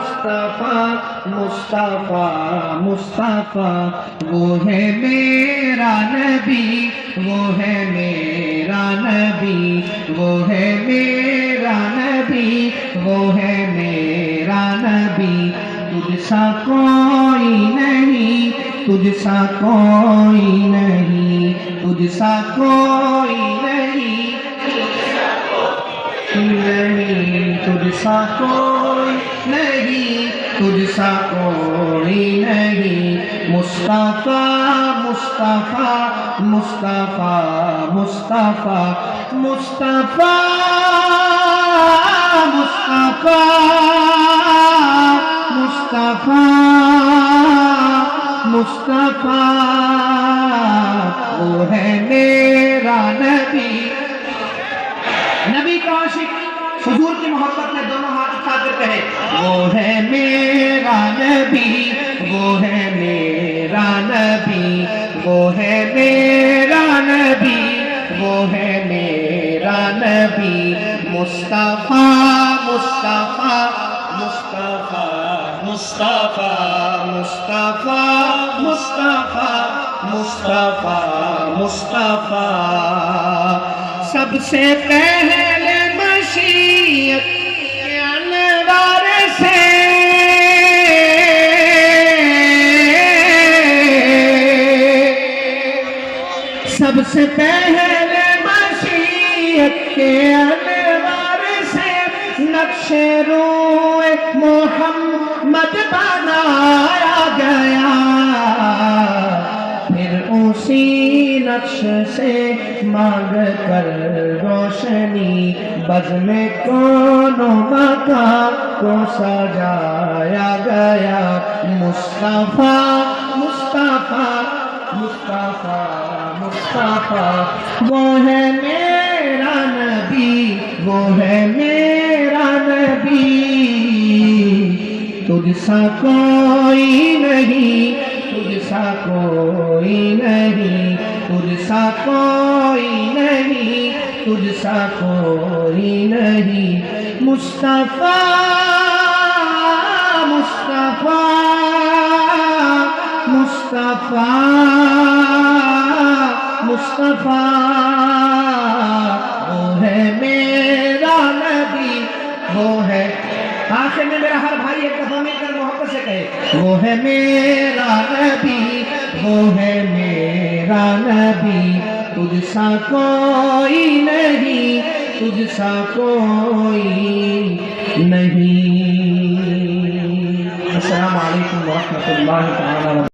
مصطفیٰ مصطفیٰ مصطفیٰ، وہ ہے میرا نبی، وہ ہے میرا نبی، وہ ہے میرا نبی، وہ ہے میرا نبی۔ تجھ سا کوئی نہیں، تجھ سا کوئی نہیں، تجھ سا کوئی نہیں۔ نہیں، تجھ سا کوئی نہیں تجھ سا کوئی نہیں مصطفیٰ مصطفیٰ مصطفیٰ مصطفیٰ مصطفیٰ مصطفیٰ مصطفیٰ مصطفیٰ وہ ہے میرا نبی نبی کا عاشق حضور کی محبت میں دونوں ہاتھ اٹھا کر کہے، وہ ہے میرا نبی، وہ ہے میرا نبی، وہ ہے میرا نبی، وہ ہے میرا نبی، مصطفیٰ مصطفیٰ مصطفیٰ مصطفیٰ مصطفیٰ مصطفیٰ مصطفیٰ مصطفیٰ۔ سب سے پہلے سب سے پہلے مشیت کے انوار سے نقش روئے محمد بنایا گیا۔ پھر اسی نقش سے مانگ کر روشنی بز میں کونوں مکان کو سجایا گیا۔ مصطفیٰ مصطفیٰ مصطفیٰ مصطفیٰ، وہ ہے میرا نبی، وہ ہے میرا نبی۔ تجھ سا کوئی نہیں، تجھ سا کوئی نہیں، تجھ سا کوئی نہیں، تجھ سا کوئی نہیں۔ مصطفیٰ مصطفیٰ مصطفیٰ مصطفیٰ، وہ ہے میرا نبی، وہ ہے آخر میں میرا ہر بھائی ایک دفعہ مل کر محبت سے کہے، وہ ہے میرا نبی، وہ ہے میرا نبی، تجھ سا کوئی نہیں، تجھ سا کوئی نہیں۔ السلام علیکم ورحمۃ اللہ تعالی